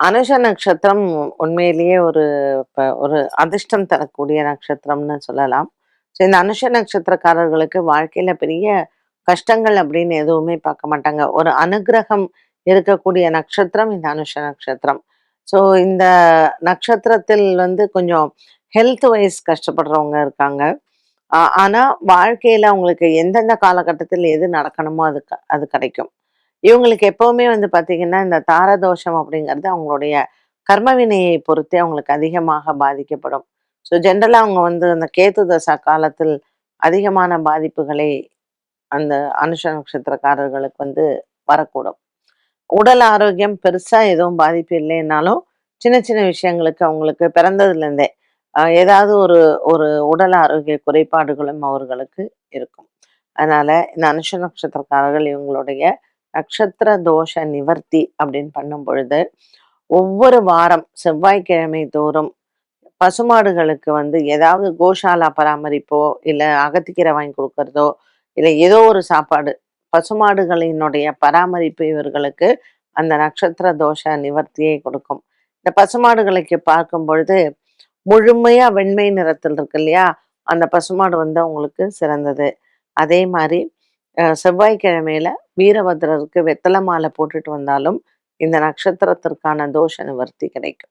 அனுஷ நட்சத்திரம் உண்மையிலேயே ஒரு ஒரு அதிர்ஷ்டம் தரக்கூடிய நட்சத்திரம்னு சொல்லலாம். ஸோ இந்த அனுஷ நட்சத்திரக்காரர்களுக்கு வாழ்க்கையில பெரிய கஷ்டங்கள் அப்படின்னு எதுவுமே பார்க்க மாட்டாங்க. ஒரு அனுக்கிரகம் இருக்கக்கூடிய நட்சத்திரம் இந்த அனுஷ நட்சத்திரம். ஸோ இந்த நட்சத்திரத்தில் வந்து கொஞ்சம் ஹெல்த் வைஸ் கஷ்டப்படுறவங்க இருக்காங்க. ஆனால் வாழ்க்கையில் அவங்களுக்கு எந்தெந்த காலகட்டத்தில் எது நடக்கணுமோ அது க- அது கிடைக்கும். இவங்களுக்கு எப்பவுமே வந்து பாத்தீங்கன்னா இந்த தாரதோஷம் அப்படிங்கிறது அவங்களுடைய கர்மவினையை பொறுத்தே அவங்களுக்கு அதிகமாக பாதிக்கப்படும். ஸோ ஜென்ரலாக அவங்க வந்து அந்த கேத்து தசா காலத்தில் அதிகமான பாதிப்புகளை அந்த அனுஷ நட்சத்திரக்காரர்களுக்கு வந்து வரக்கூடும். உடல் ஆரோக்கியம் பெருசா எதுவும் பாதிப்பு இல்லைன்னாலும் சின்ன சின்ன விஷயங்களுக்கு அவங்களுக்கு பிறந்ததுல இருந்தே ஏதாவது ஒரு ஒரு உடல் ஆரோக்கிய குறைபாடுகளும் அவர்களுக்கு இருக்கும். அதனால இந்த அனுஷ நட்சத்திரக்காரர்கள் இவங்களுடைய நட்சத்திர தோஷ நிவர்த்தி அப்படின்னு பண்ணும் பொழுது ஒவ்வொரு வாரம் செவ்வாய்க்கிழமை தோறும் பசுமாடுகளுக்கு வந்து ஏதாவது கோஷாலா பராமரிப்போ இல்லை அகத்திக்கீரை வாங்கி கொடுக்கறதோ இல்லை ஏதோ ஒரு சாப்பாடு பசுமாடுகளினுடைய பராமரிப்பு இவர்களுக்கு அந்த நட்சத்திர தோஷ நிவர்த்தியை கொடுக்கும். இந்த பசுமாடுகளுக்கு பார்க்கும் பொழுது முழுமையா வெண்மை நிறத்தில் இருக்கு இல்லையா? அந்த பசுமாடு வந்து அவங்களுக்கு சிறந்தது. அதே மாதிரி செவ்வாய்க்கிழமையில வீரபத்ரருக்கு வெத்தலை மாலை போட்டுட்டு வந்தாலும் இந்த நட்சத்திரத்திற்கான தோஷ நிவர்த்தி கிடைக்கும்.